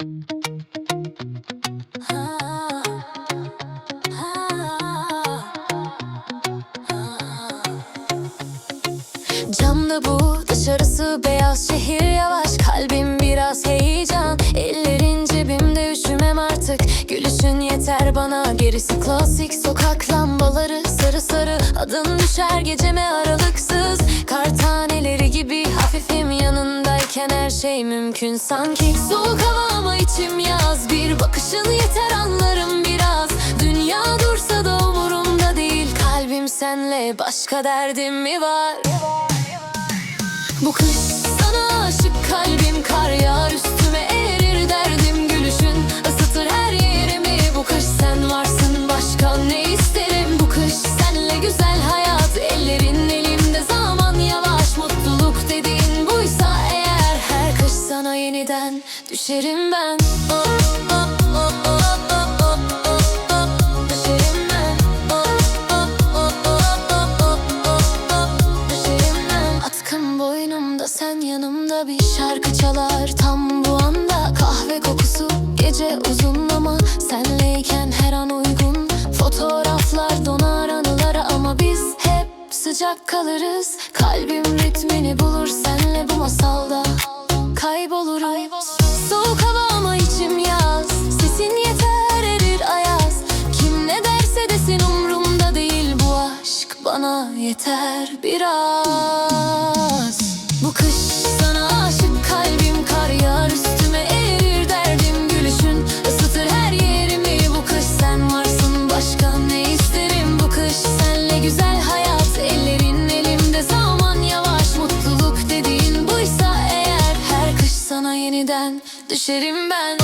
Camda bu dışarısı beyaz şehir yavaş. Kalbim biraz heyecan. Ellerin cebimde üşümem artık. Gülüşün yeter bana. Gerisi klasik Sokak lambaları. Sarı sarı Adın düşer geceme aralıksız. Kar taneleri gibi hafifim yanındayken her şey mümkün sanki. Soğuk hava ama içim yaz. Bir bakışın yeter anlarım biraz. Dünya dursa da umurumda değil. Kalbim senle başka derdim mi var? Bu kış sana aşık kalbim kar yağar düşerim ben. Boynumda sen yanımda bir şarkı çalar. Tam bu anda kahve kokusu gece uzun ama Senleyken her an uygun. Fotoğraflar donar anılara ama biz hep sıcak kalırız. Kalbim ritmini bulur senle bu masalda yeter biraz. Bu kış sana aşık kalbim kar yağar üstüme erir derdim gülüşün. Isıtır her yerimi Bu kış sen varsın. Başka ne isterim? Bu kış senle güzel hayat ellerin elimde. Zaman yavaş mutluluk dediğin buysa eğer her kış sana yeniden düşerim ben